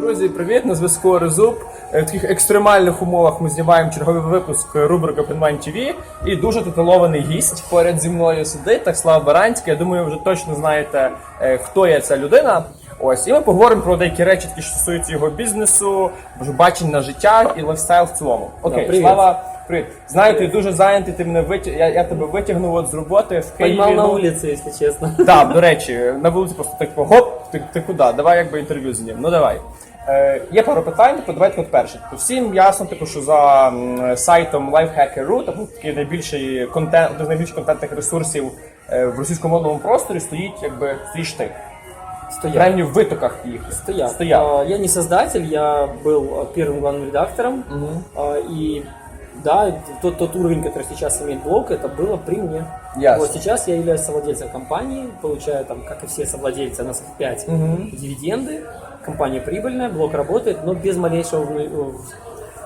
Друзі, привіт! На зв'язку Резуб. Е, В таких екстремальних умовах ми знімаємо черговий випуск рубрики OpenMind TV. І дуже титулований гість поряд зі мною сидить, так Слава Баранський. Я думаю, ви вже точно знаєте, е, хто є ця людина. Ось, і ми поговоримо про деякі речі, які стосуються його бізнесу, бачень на життя і лайфстайл в цілому. Окей, привіт. Слава, привіт. Знаю, ти дуже зайнятий, ти мене витяг... я, я тебе витягнув от з роботи в Києві. Поймал на ну, улице, если честно. так, до речі, на вулиці просто так гоп, ти, ти куди? Давай якби інтерв'ю з ним. Ну давай. Е, є пару питань, типу, давайте от перше. Типу, всім ясно, типу, що за м, сайтом Lifehacker.ru, тобто такий найбільший контент, один з найбільших контентних ресурсів е, в російськомовному просторі стоїть, якби стоїш ти. Стоял. Принаймні в витоках їх. Стоял. Стояв. А, Я не создатель, я был а, первым главным редактором. А, И да, тот, тот уровень, который сейчас имеет блог, это было при мне. Ясно. Вот сейчас я являюсь совладельцем компании, получаю там, как и все совладельцы, нас их 5, дивиденды. Компания прибыльная, блог работает, но без малейшего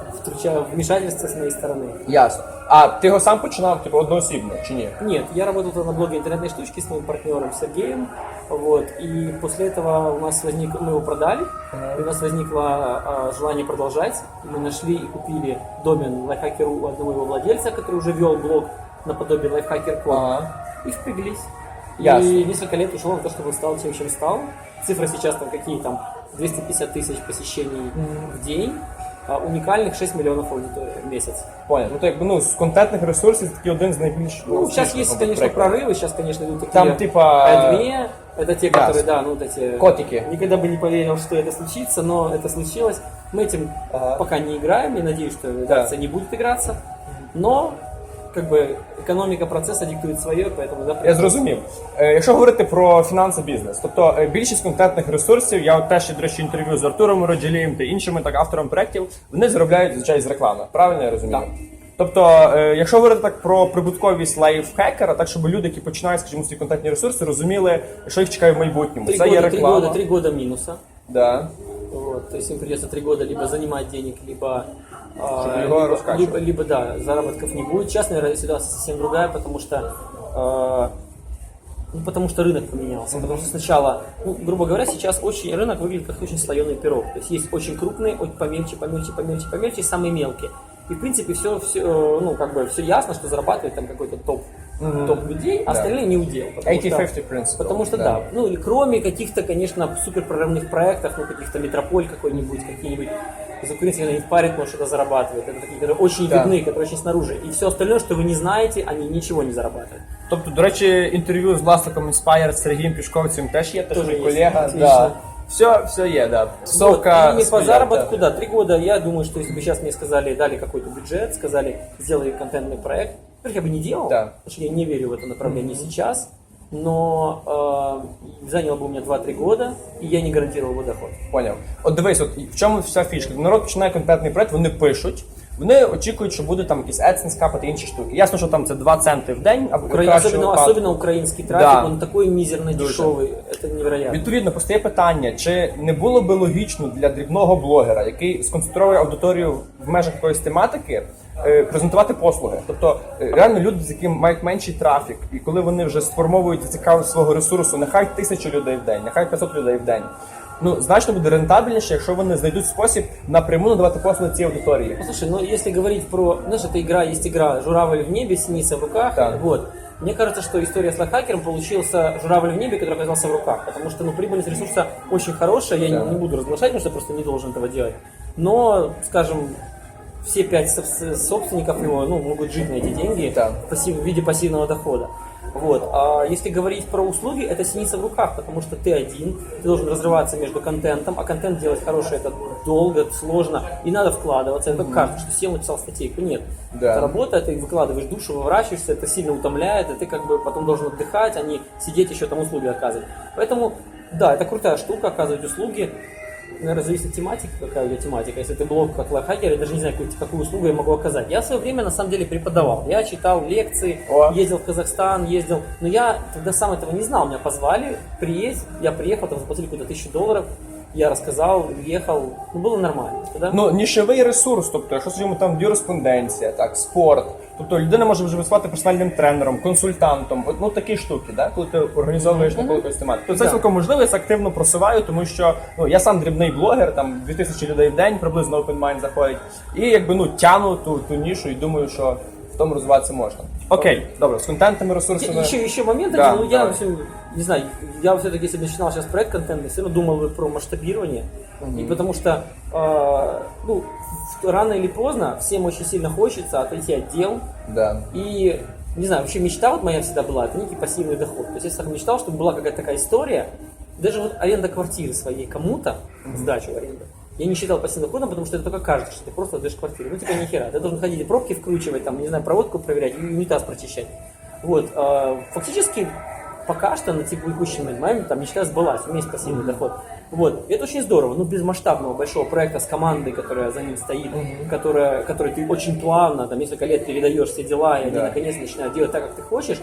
вмі- в- втруча- вмешательства с моей стороны. Ясно. А ти його сам починав, типу, одноосібно чи ні? Нет, я работал тогда на блоге интернетной штучки с моим партнером Сергеем. Вот, и после этого у нас возник, мы его продали, и у нас возникло а, желание продолжать. И мы нашли и купили домен лайфхакеру у одного его владельца, который уже вел блог наподобие лайфхакер.com. Ага. И впряглись. Ясно. И несколько лет ушло на то, чтобы он стал тем, чем стал. Цифры сейчас там какие там 250 тысяч посещений в день, а уникальных 6 миллионов аудитории в месяц. Понял. Ну то якби ну з контентних ресурсів це такий один з найбільш Ну, сейчас успішних, есть, мабуть, конечно, прикладів. прорывы, сейчас, конечно, идут такие Там типа Адме, это те, которые, Ясно. да, ну вот эти... Котики. Никогда бы не поверил, что это случится, но это случилось. Мы этим Ага. пока не играем, я надеюсь, что редакция не будет играться. Но, как бы, экономика процесса диктует свое, поэтому завтра... Я зрозумів. Е, Якщо говорити про фінанси бізнес, тобто е, більшість контентних ресурсів, я от теж до речі інтерв'ю з Артуром Роджелієм та іншими так авторами проєктів, вони заробляють звичайно з реклами. Правильно я розумію? Так. Тобто, е, якщо говорити так про прибутковість лайфхекера, так щоб люди, які починають, скажімо, свої контентні ресурси, розуміли, що їх чекає в майбутньому. Три Це є года, три реклама. года, три года минуса. Да. Вот, то есть им придется три года либо занимать денег, либо, а, либо, либо, либо, да, заработков не будет. Наверное, ситуация совсем другая, потому что а, ну, потому что рынок поменялся. Потому что сначала, ну, грубо говоря, сейчас очень рынок выглядит как очень слоеный пирог. То есть есть очень крупные, очень помельче, помельче, помельче, помельче, и самые мелкие. И в принципе все, все, ну как бы все ясно, что зарабатывает там какой-то топ, топ людей, а Да. остальные не удел. потому что- 80-50 принцип. Потому что да. ну или кроме каких-то, конечно, супер прорывных проектов, ну каких-то метрополь какой-нибудь, какие-нибудь из Украины они впарят, но что-то зарабатывают. Это такие, которые очень Да. видны, которые очень снаружи. И все остальное, что вы не знаете, они ничего не зарабатывают. Тобто, до речі, інтерв'ю з власником Inspired з Сергієм Пішковцем теж є, теж Тоже мій є. колега. Отлично. Да. Все, все є, да. Совка. Вот, и по своя, заработку, да. да, три года, я думаю, что если бы сейчас мне сказали, дали какой-то бюджет, сказали, сделай контентный проект, во-первых, я бы не делал, Да. потому что я не верю в это направление сейчас, но э, заняло бы у меня 2-3 года, и я не гарантировал бы доход. Поняв. От дивись, от в чому вся фішка? Народ починає контентний проект, вони пишуть. Вони очікують, що буде там якийсь AdSense капати інші штуки. Ясно, що там це 2 центи в день, або Укра- кращого Особенно, випадку. особенно украинский трафик, Да. он такой мизерно Дуже. дешевый, это невероятно. Відповідно, постає питання, чи не було би логічно для дрібного блогера, який сконцентрує аудиторію в межах якоїсь тематики, е, презентувати послуги. Тобто е, реально люди, з яким мають менший трафік, і коли вони вже сформовують цікавість свого ресурсу, нехай тисячу людей в день, нехай 500 людей в день. Ну значно буде рентабельніше, якщо вони знайдуть спосіб напряму надавати послуги цій аудиторії. Ну, слушай, ну если говорить про, знаешь, это игра, есть игра «Журавль в небе», «Синица в руках», Да. вот. Мне кажется, что история с лайфхакером получился «Журавль в небе», который оказался в руках, потому что, ну, прибыльность ресурса очень хорошая, я Да. не, не буду разглашать, потому что просто не должен этого делать. Но, скажем, все пять соб- собственников его, ну, могут жить на эти деньги Да. в, пассив- в виде пассивного дохода. Вот. А если говорить про услуги, это синица в руках, потому что ты один, ты должен разрываться между контентом, а контент делать хороший это долго, сложно, и надо вкладываться. Это кажется, что сел написал статейку. Нет. Да. Это работа, ты выкладываешь душу, выворачиваешься, это сильно утомляет, и ты как бы потом должен отдыхать, а не сидеть еще там услуги оказывать. Поэтому, да, это крутая штука, оказывать услуги. Наверное, зависит от тематики, какая у тебя тематика. Если ты блог как лайфхакер, я даже не знаю, какую, какую услугу я могу оказать. Я в свое время, на самом деле, преподавал. Я читал лекции, О. ездил в Казахстан, ездил. Но я тогда сам этого не знал. Меня позвали, приедь, я приехал, там заплатили какую-то тысячу долларов. Я рассказал, уехал. Ну, было нормально. Тогда... Ну, нішевий ресурс, тобто, якщо скажімо, там юриспонденція, так, спорт, Тобто людина може вже виступати персональним тренером, консультантом, от, ну такі штуки, да? коли ти організовуєш таку якусь тематику. То це Да. цілком можливо, я це активно просуваю, тому що ну я сам дрібний блогер, там 2000 людей в день приблизно open mind заходить. І якби ну тяну ту, ту нішу і думаю, що в тому розвиватися можна. Окей, добре, з контентами, ресурсами. Еще, еще момент Да, один, ну я, давай. в общем, не знаю, я все-таки, если бы начинал сейчас проект контентный, все равно думал бы про масштабирование. И потому что, э, ну, в- рано или поздно всем очень сильно хочется отойти от дел. Да. И, не знаю, вообще мечта вот моя всегда была, это некий пассивный доход. То есть я всегда мечтал, чтобы была какая-то такая история, даже вот аренда квартиры своей кому-то, сдачу в аренду, я не считал пассивным доходом, потому что это только кажется, что ты просто отдаешь квартиру. Ну, типа, нихера. Ты должен ходить и пробки вкручивать, там, не знаю, проводку проверять, и унитаз прочищать. Вот. а, Фактически, пока что на текущий момент там, мечта сбылась, у меня есть пассивный доход. Вот. И это очень здорово, но без масштабного большого проекта с командой, которая за ним стоит, которая, которой ты очень плавно, там, несколько лет передаешь все дела, и они Да. наконец начинают делать так, как ты хочешь,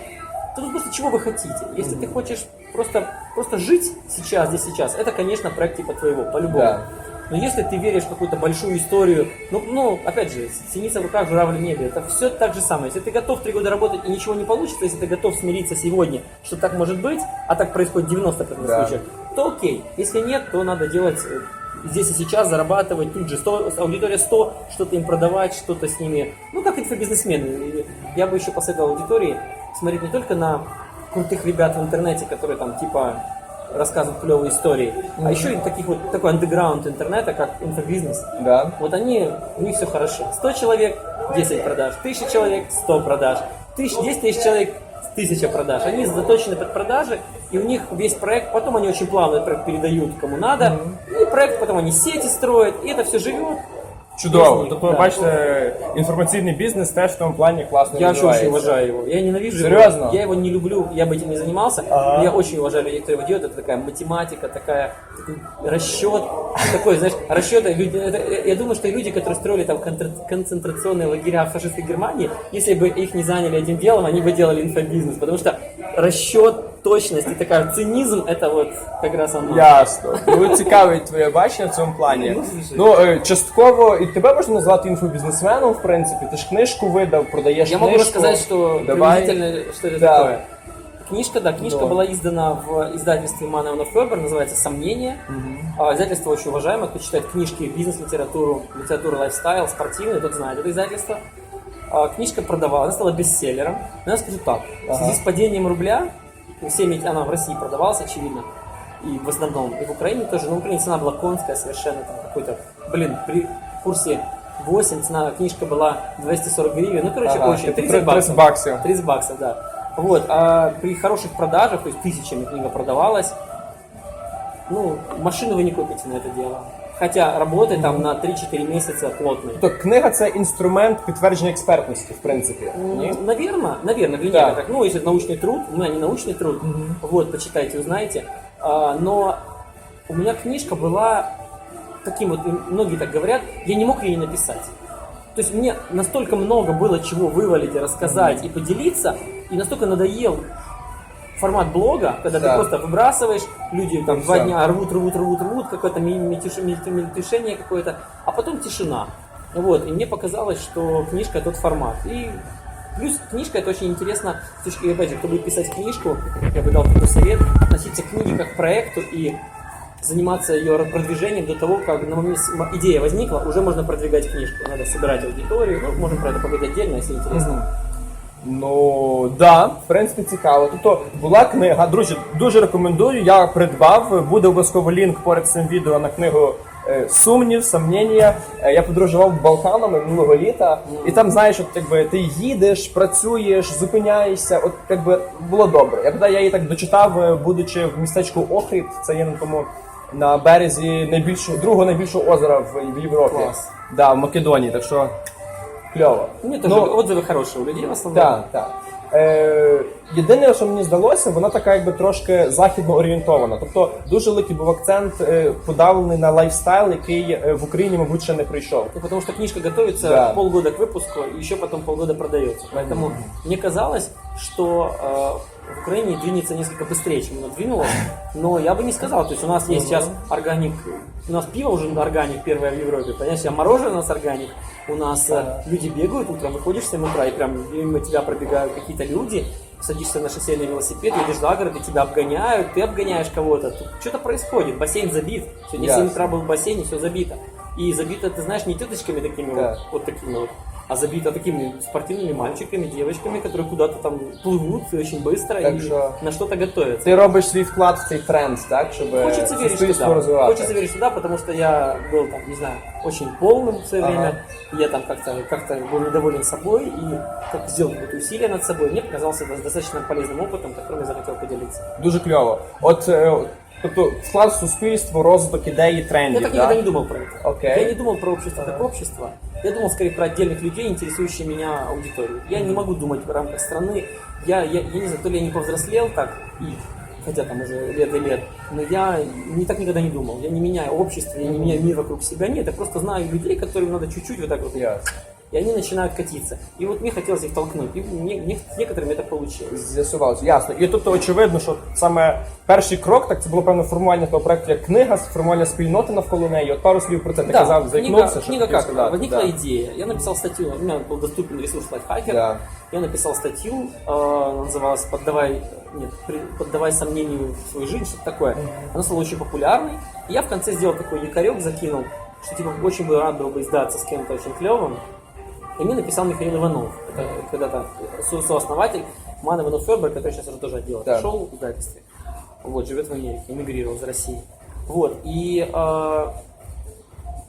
то тут просто чего вы хотите. Если ты хочешь просто, просто жить сейчас, здесь, сейчас, это, конечно, проект типа твоего, по-любому. Да. Но если ты веришь в какую-то большую историю, ну, ну, опять же, синица в руках, журавль в небе, это все так же самое. Если ты готов три года работать и ничего не получится, если ты готов смириться сегодня, что так может быть, а так происходит 90% Да. случаев, то окей. Если нет, то надо делать э, здесь и сейчас, зарабатывать тут же. 100, аудитория 100, что-то им продавать, что-то с ними. Ну, как инфобизнесмены. Я бы еще посоветовал аудитории смотреть не только на крутых ребят в интернете, которые там типа рассказывают клевые истории, а еще и таких вот такой андеграунд интернета, как инфобизнес. Да. Вот они, у них все хорошо. 100 человек, 10 продаж. 1000 человек, 100 продаж. 1000, 10 тысяч человек, 1000 продаж. Они заточены под продажи, и у них весь проект, потом они очень плавно этот проект передают кому надо, и проект потом они сети строят, и это все живет. Чудово. Пісні, Тобто, ви да. бачите, інформаційний бізнес теж в тому плані класно Я вообще очень розвивається. уважаю его. Я ненавижу Серьезно? его. Я его не люблю, я бы этим не занимался. Ага. Но я очень уважаю людей, кто его делает. Это такая математика, такая такой расчет. Такой, знаешь, расчеты. Люди, это- я думаю, что люди, которые строили там контр- концентрационные лагеря в фашистской Германии, если бы их не заняли этим делом, они бы делали инфобизнес. Потому что расчет, точность и такая цинизм, это вот как раз оно. Ясно. Ну, цікавить твоє бачення в цьому плані. Ну, слушай. Ну, е, частково і тебе можна назвати інфобізнесменом, в принципі. Ти ж книжку видав, продаєш Я могу книжку. рассказать, что Давай. приблизительно, что это Да. такое. Книжка, да, книжка Да. была издана в издательстве Манна Фербер, называется «Сомнения». А, Издательство очень уважаемое, кто читает книжки, бизнес-литературу, литературу лайфстайл, спортивную, тот знает это издательство. А, Книжка продавалась, она стала бестселлером. Но я скажу так, в связи Ага. с падением рубля, всеми, она в России продавалась, очевидно, и в основном, и в Украине тоже, но в Украине цена была конская совершенно, там какой-то, блин, при курсе 8 цена, книжка была 240 гривен, ну, короче, Ага, очень, типа 30 30 баксов. баксов. 30 баксов, да. Вот, а при хороших продажах, то есть тысячами книга продавалась, ну, машину вы не купите на это дело. Хотя работы там на 3-4 месяца плотные. Тобто книга це інструмент підтвердження експертності, в принципі. Ні? Наверное, наверное, для Да. меня так. Ну, если это научный труд, у меня не научный труд, вот, почитайте, узнаете. А, но у меня книжка была таким вот, и многие так говорят, я не мог ее не написать. То есть мне настолько много было чего вывалить и рассказать и поделиться, и настолько надоел формат блога, когда Да. ты просто выбрасываешь, люди там два дня рвут, рвут, рвут, рвут, какое-то мельтешение какое-то, а потом тишина. Вот, и мне показалось, что книжка тот формат. И плюс книжка это очень интересно, с точки, опять же, кто будет писать книжку, я бы дал такой совет, относиться к книге как к проекту и заниматься ее продвижением до того, как на момент идея возникла, уже можно продвигать книжку. Надо собирать аудиторию, ну, можем про это поговорить отдельно, если интересно. Ну да, в принципі, цікаво. Тобто була книга. Друзі, дуже рекомендую. Я придбав. Буде обов'язково лінк поряд цим відео на книгу. е, Сумнів, сомнення. Е, Я подорожував Балканами минулого літа, і там знаєш, от якби ти їдеш, працюєш, зупиняєшся. От якби було добре. Я коли я її так дочитав, е, будучи в містечку Охрид, це є на тому на березі найбільшого другого найбільшого озера в, в Європі. Клас. Да, в Македонії. Так що кльово. Мне тоже отзывы хорошие у людей в основном. Так, так. Е, єдине, що мені здалося, вона така якби трошки західно орієнтована. Тобто дуже великий був акцент е, подавлений на лайфстайл, який е, в Україні, мабуть, ще не прийшов. Ну, потому что книжка готовится Да. полгода к выпуску, и еще потом полгода продается. Поэтому мне казалось, что в Украине двинется несколько быстрее, чем оно двинулось, но я бы не сказал, то есть у нас есть сейчас органик, у нас пиво уже органик первое в Европе, понимаешь, а мороженое у нас органик, у нас э, люди бегают утром, выходишь в 7 утра, и прям мимо тебя пробегают какие-то люди, садишься на шоссейный велосипед, едешь за город, и тебя обгоняют, ты обгоняешь кого-то, Тут что-то происходит, бассейн забит, сегодня в 7 Ясно. утра был в бассейне, все забито. И забито, ты знаешь, не теточками такими Да. вот, вот такими вот, а забито такими спортивными мальчиками, девочками, которые куда-то там плывут очень быстро Так и що- на что-то готовятся. Ти робиш свій вклад в цей тренд, так? Щоб Хочется верить, что суспільство да. розвивати. Хочется верить, что да, потому что я был там, не знаю, очень полным в свое Ага. время. Я там как-то как был недоволен собой и как сделал какое-то усилие над собой. Мне показался это достаточно полезным опытом, которым я захотел поделиться. Дуже кльово. От, е, тобто, вклад в суспільство, розвиток ідеї, Я трендів, так никогда так? не думал про это. Окей. Я не думал про общество как общество. Я думал скорее про отдельных людей, интересующие меня аудиторию. Я не могу думать в рамках страны. Я, я, я не знаю, то ли я не повзрослел так, и, хотя там уже лет и лет, но я не так никогда не думал. Я не меняю общество, я не меняю мир вокруг себя. Нет, я просто знаю людей, которым надо чуть-чуть вот так вот. Ясно. И они начинают катиться. И вот мне хотелось их толкнуть. И мне, мне- некоторым это получилось. З'ясувалося, ясно. І тобто очевидно, що саме перший крок, так це було певно формування того проекту як книга, формування спільноти навколо неї. От пару слів про це ти Да, казав, книга, заікнувся, що книга хотів как? сказати. Возникла Да. идея. Я написал статью, у меня был доступен ресурс Лайфхакер. Да. Я написал статью, э, называлась «Поддавай, нет, при- «Поддавай сомнению в свою жизнь», что-то такое. Она стала очень популярной. И я в конце сделал такой якорек, закинул, что типа очень бы рад был бы издаться с кем-то очень клевым. И мне написал Михаил Иванов, это когда-то со- сооснователь Ман Иванов Фербер, который сейчас уже тоже отдел Да. отошел в издательстве. Вот, живет в Америке, эмигрировал из России. Вот, и э,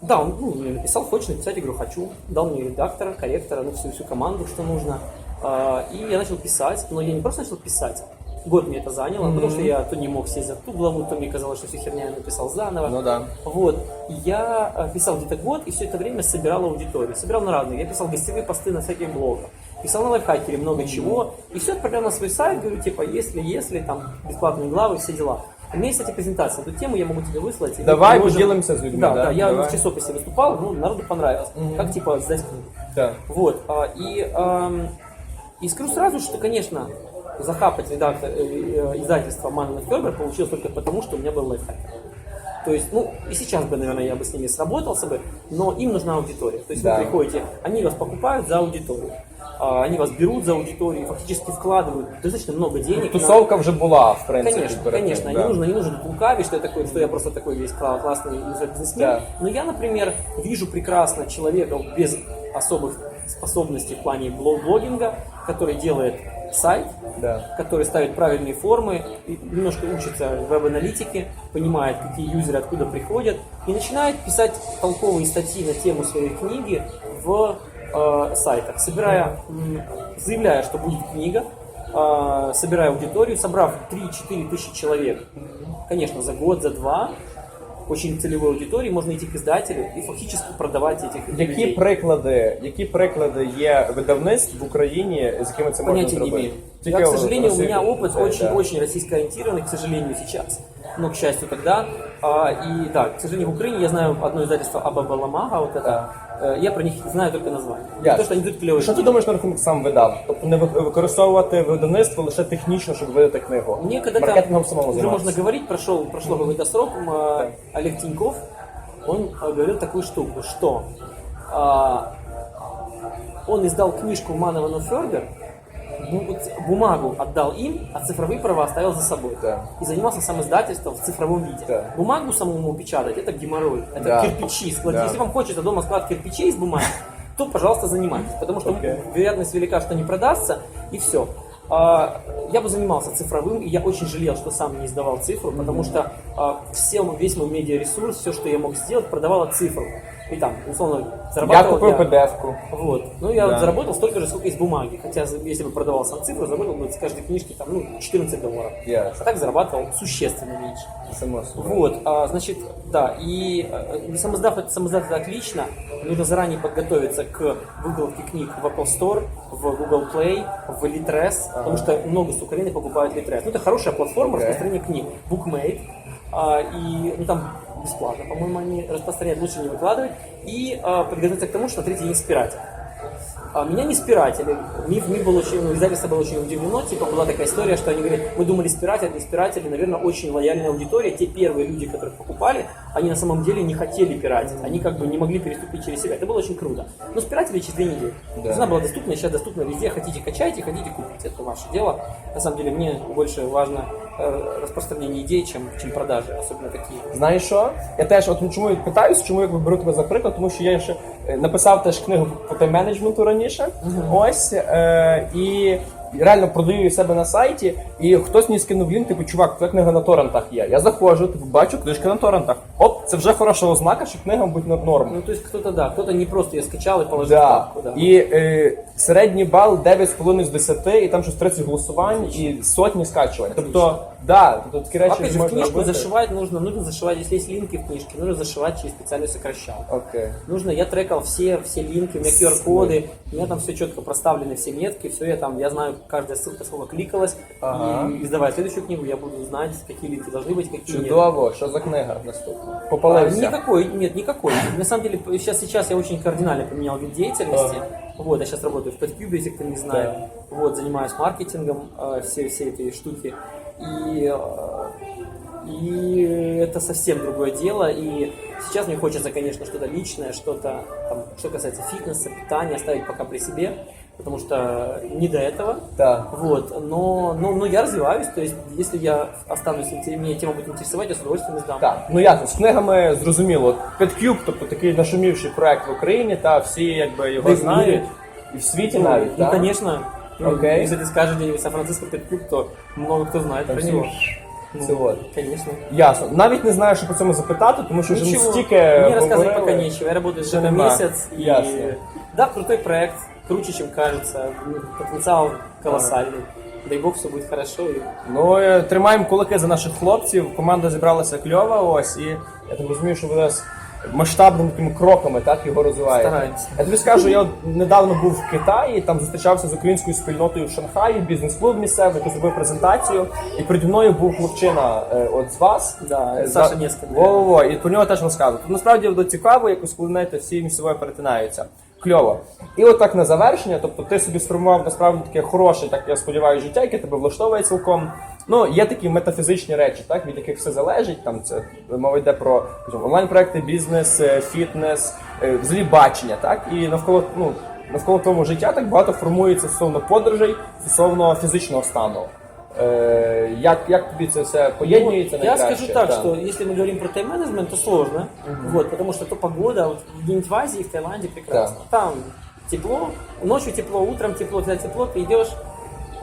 да, он ну, мне написал, хочешь написать, говорю, хочу. Дал мне редактора, корректора, ну, всю, всю команду, что нужно. А, И я начал писать, но я не просто начал писать. Год мне это заняло, потому что я то не мог сесть за ту главу, то мне казалось, что всю херня я написал заново. Ну да. Вот. Я э, писал где-то год, и все это время собирал аудиторию. Собирал на разные. Я писал гостевые посты на всяких блогах. Писал на лайфхакере много чего. И все отправлял на свой сайт, говорю, типа, если, если, там, бесплатные главы, все дела. У меня есть, кстати, презентация. Эту тему я могу тебе выслать. Давай поможем- поделимся с людьми, Да, да, да, я давай. в часописи выступал, ну, народу понравилось. Как, типа, сдать книгу. Так. Вот. а, И, и скажу сразу, что, конечно, захапать редактор, э, э, издательство Манна Фербер получилось только потому, что у меня был лайфхакер. То есть, ну, и сейчас бы, наверное, я бы с ними сработался бы, но им нужна аудитория. То есть Да. вы приходите, они вас покупают за аудиторию. А, Они вас берут за аудиторию, фактически вкладывают достаточно много денег. на- Тусовка вже була, в принципі. Конечно, конечно, да. не нужно, не нужно лукавить, что я такой, что я просто такой весь кла- классный бизнесмен. Да. Но я, например, вижу прекрасно человека без особых способностей в плане блог- блогинга, который делает сайт, Да. который ставит правильные формы, немножко учится в веб-аналитике, понимает, какие юзеры откуда приходят, и начинает писать толковые статьи на тему своей книги в э, сайтах, собирая, заявляя, что будет книга, э, собирая аудиторию, собрав 3-4 тысячи человек, конечно, за год, за два, очень целевой аудитории, можно идти к издателю и фактически продавать этих Які людей. приклади, які приклади є видавництв в Україні, з якими це можна Понятия не зробити? имею. Тільки Я, к сожалению, у Росія- меня опыт це, да. очень-очень российско-ориентированный, к сожалению, сейчас. Но, к счастью, тогда. А, и да, к сожалению, в Украине я знаю одно издательство Абабаламага, вот это. Э, Я про них знаю только название. Ясно. То, что они дают клевые Що ти книги. думаєш на рахунок сам видав? Тобто не ви- використовувати видавництво лише технічно, щоб видати книгу. Мне когда-то, Маркетингом самому уже займатися. можно говорить, прошел, прошло какой-то срок, м, э, Олег Тиньков, он э, говорил такую штуку, что а, он издал книжку Манована Фердер, бумагу отдал им, а цифровые права оставил за собой. Да. И занимался сам издательством в цифровом виде. Да. Бумагу самому печатать это геморрой, это Да. кирпичи. Склад... Да. Если вам хочется дома склад кирпичей из бумаги, то, пожалуйста, занимайтесь. Потому что Окей. вероятность велика, что не продастся, и все. Я бы занимался цифровым, и я очень жалел, что сам не издавал цифру, потому что а, все, весь мой медиаресурс, все, что я мог сделать, продавала цифру. И там, условно, зарабатывал я- PDF-ку. вот. Ну, я Да. вот заработал столько же, сколько из бумаги. Хотя, если бы продавал сам цифру, заработал бы с каждой книжки там, ну, 14 долларов. Ясно. А так зарабатывал существенно меньше. Само. Вот, а, значит, да, и э, сам издав, это, отлично. Нужно заранее подготовиться к выкладке книг в Apple Store, в Google Play, в Litres, потому что много с Украины покупают Litres. Ну, это хорошая платформа Окей. распространения книг. Bookmate. А, и ну, там бесплатно, по-моему, они распространяют, лучше не выкладывать. И а, подготовиться к тому, что на третий день спирать. А меня не спиратели. Миф, миф был очень, ну, издательство было очень удивлено. Типа была такая история, что они говорят, мы думали спиратели, не спиратели, наверное, очень лояльная аудитория. Те первые люди, которых покупали, они на самом деле не хотели пиратить. Они как бы не могли переступить через себя. Это было очень круто. Но спиратели через две недели. Да. Цена была доступна, сейчас доступна везде. Хотите качайте, хотите купить. Это ваше дело. На самом деле мне больше важно э, распространение идей, чем, чем продажи, особенно такие. Знаєш що? Я теж от чому я питаюсь, чому я беру тебе за приклад, тому що я ще е, написав теж книгу по тайм-менеджменту раніше. Ось е, і реально продаю її себе на сайті, і хтось мені скинув лінк, типу, чувак, твоя книга на торрентах є. Я заходжу, типу, бачу книжка на торрентах. Оп, це вже хороша ознака, що книга буде норм. Ну, то есть кто-то, да, кто-то не просто я скачал и положил Да. папку, да. І е, середній бал 9,5 з 10, і там щось 30 голосувань і сотні скачувань. Тобто, да, тобто такі речі Опять же, в можна книжку робити. зашивать нужно, нужно зашивать, если есть линки в книжке, нужно зашивать через специальную сокращалку. Окей. Нужно, я трекал все, все линки, у меня QR-коды, у меня там все четко проставлены, все метки, все я там, я знаю, каждая ссылка сколько кликалась, Ага. и издавая следующую книгу, я буду знать, какие линки должны быть, какие нет. Чудово, що за книга наступна? А, Попалився. Никакой, нет, никакой. На самом деле, сейчас, сейчас я очень кардинально поменял вид деятельности. Вот, я сейчас работаю в PetCube, если кто не знает. Вот, занимаюсь маркетингом э, всей, всей этой штуки. И, э, и это совсем другое дело. И сейчас мне хочется, конечно, что-то личное, что-то, там, что касается фитнеса, питания, оставить пока при себе. Потому что не до этого. Так. Вот, но, но, но я развиваюсь, то есть если я останусь, если меня тема будет интересовать, я с удовольствием издам. Так, ну ясно, з книгами зрозуміло. PetCube, тобто такий нашумівший проект в Україні, та всі якби його Да і в знають. мірі. І в світі Ну, навіть, ну, так? конечно. Ну, Окей. Если ты скажешь где-нибудь Сан-Франциско Петкуб, то много кто знает про всі него. ж це от. Конечно. Ясно. Навіть не знаю, що по цьому запитати, тому що вже Ничего, настільки мне рассказывать говорили. пока нечего. Я работаю Всё только нема. месяц. И... Ясно. Да, крутой проект, круче, чем кажется. Ну, Потенциал колоссальный. Дай бог, все будет хорошо. И... Ну, е, тримаємо кулаки за наших хлопців. Команда зібралася кльова, ось, і я так розумію, що ви нас масштабними кроками так його розвиваєте. Стараємося. Я тобі скажу, я от недавно був в Китаї, там зустрічався з українською спільнотою в Шанхаї, бізнес-клуб місцевий, який зробив презентацію, і переді мною був хлопчина е, от з вас. Да, Е, Саша за- Во-во-во, і про нього теж розказував. Насправді воно цікаво, якось коли знаєте, всі між собою перетинаються. Кльово. І от так на завершення, тобто ти собі сформував насправді таке хороше, так я сподіваюся, життя, яке тебе влаштовує цілком. Ну, є такі метафізичні речі, так, від яких все залежить. Там це мова йде про онлайн-проекти, бізнес, е, фітнес, е, взагалі бачення, так? І навколо, ну, навколо твого життя так багато формується стосовно подорожей, стосовно фізичного стану. Е, як, як тобі це все поєднується Ну, Я найкраще? скажу так, Так. что если мы говорим про тайм-менеджмент, то сложно. Вот, потому что то погода, вот где-нибудь в Азии, в Таиланде прекрасно. Там тепло, ночью тепло, утром тепло, когда тепло, ты идешь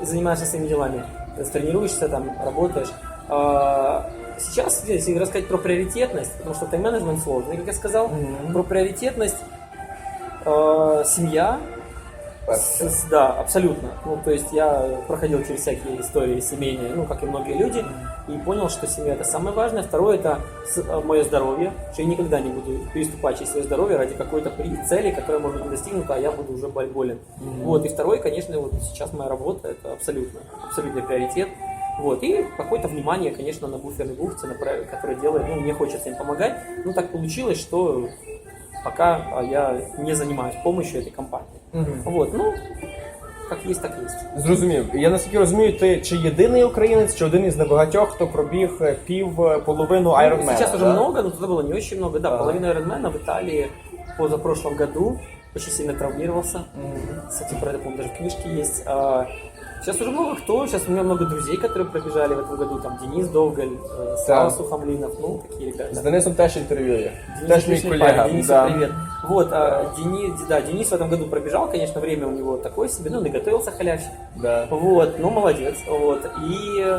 и занимаешься своими делами. Ты тренируешься, там, работаешь. А, Сейчас, если рассказать про приоритетность, потому что тайм-менеджмент сложный, как я сказал, про приоритетность э, семья, с- да, абсолютно. Ну, то есть я проходил через всякие истории семейные, ну, как и многие люди, и понял, что семья это самое важное. Второе это мое здоровье, что я никогда не буду переступать через свое здоровье ради какой-то цели, которая может быть достигнута, а я буду уже болен. Вот, и второе, конечно, вот сейчас моя работа это абсолютно, абсолютный приоритет. Вот, и какое-то внимание, конечно, на буферной бухте, который делает, ну, мне хочется им помогать. Ну, так получилось, что пока а, я не занимаюсь помощью этой компании. Вот, ну, так есть, так есть. Зрозумів. Я наскільки розумію, ти чи єдиний українець, чи один із небагатьох, хто пробіг е, пів е, половину Ну, Ironman. Сейчас уже да? много, но тогда было не очень много. Да, половина Айронмена в Италии позапрошлом году очень сильно травмировался. Кстати, про это, по-моему, даже в книжке есть. А, Сейчас уже много кто. Сейчас у меня много друзей, которые пробежали в этом году. Там Денис Довгаль, э, Слава Да. Сухомлинов, ну, такие З ребята. Денисом теж інтерв'ю є. Денис Теж мій отличный колега. парень, Денису да. привет. Вот, а, Денис, да, Денис в этом году пробежал, конечно, время у него такое себе, ну, он и готовился халявщик. Да. Вот, ну, молодец. Вот, и э,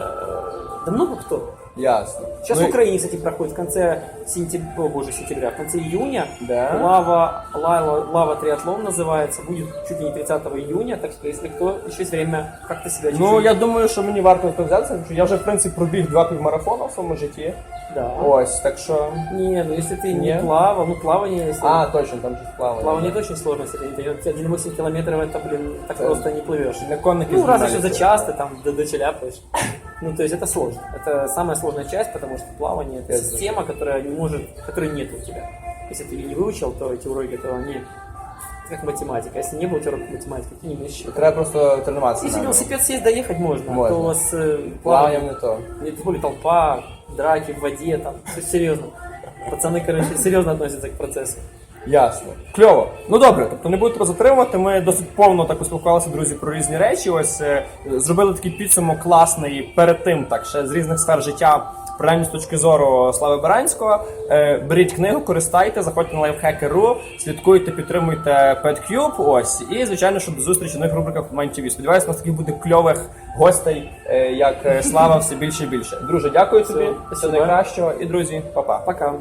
да много кто. Ясно. Сейчас Ну, в Украине, кстати, проходит в конце сентября, о боже, сентября, в конце июня. Да. Лава, лава, лава триатлон называется, будет чуть ли не 30 июня, так что если кто, еще есть время как-то себя чуть-чуть... Ну, я думаю, що мені варто це взятися, тому що я вже, в принципі, пробіг два півмарафона в своєму житті. Да. Ось, так що. Не, ну если ты не Не? плавал, ну плавание, если... А, точно, там же плавання. Плавание это очень сложно, если ты 1,8 километров, это, блин, так Да. просто не плывешь. На конники Ну, разве згинаються. что за час ты там до- дочеляпаешь. Ну, то есть это сложно. Это самая сложная часть, потому что плавание это система, которая не может, которой нет у тебя. Если ты ее не выучил, то эти уроки этого. Это как математика. Если не был у тебя урока математики, ты не умеешь считать. Треба просто тренуватися. Если велосипед сесть, доехать можно, Можно. то с э, Плаванням не то. Тем более толпа, драки в воде, там, все серьезно. Пацаны, короче, серьезно относятся к процессу. Ясно. Кльово. Ну добре, тобто не буду затримувати. Ми досить повно так поспілкувалися, друзі, про різні речі. Ось е, зробили такий підсумок класний перед тим, так ще з різних сфер життя, принаймні з точки зору Слави Баранського. Е, беріть книгу, користайте, заходьте на lifehacker.ru, слідкуйте, підтримуйте PetCube, ось. І, звичайно, що до зустрічі в нових рубриках в Mind TV. Сподіваюся, у нас таких буде кльових гостей, е, як е, Слава, все більше і більше. Друже, дякую тобі. Все найкращого. І друзі, па-па. Пока.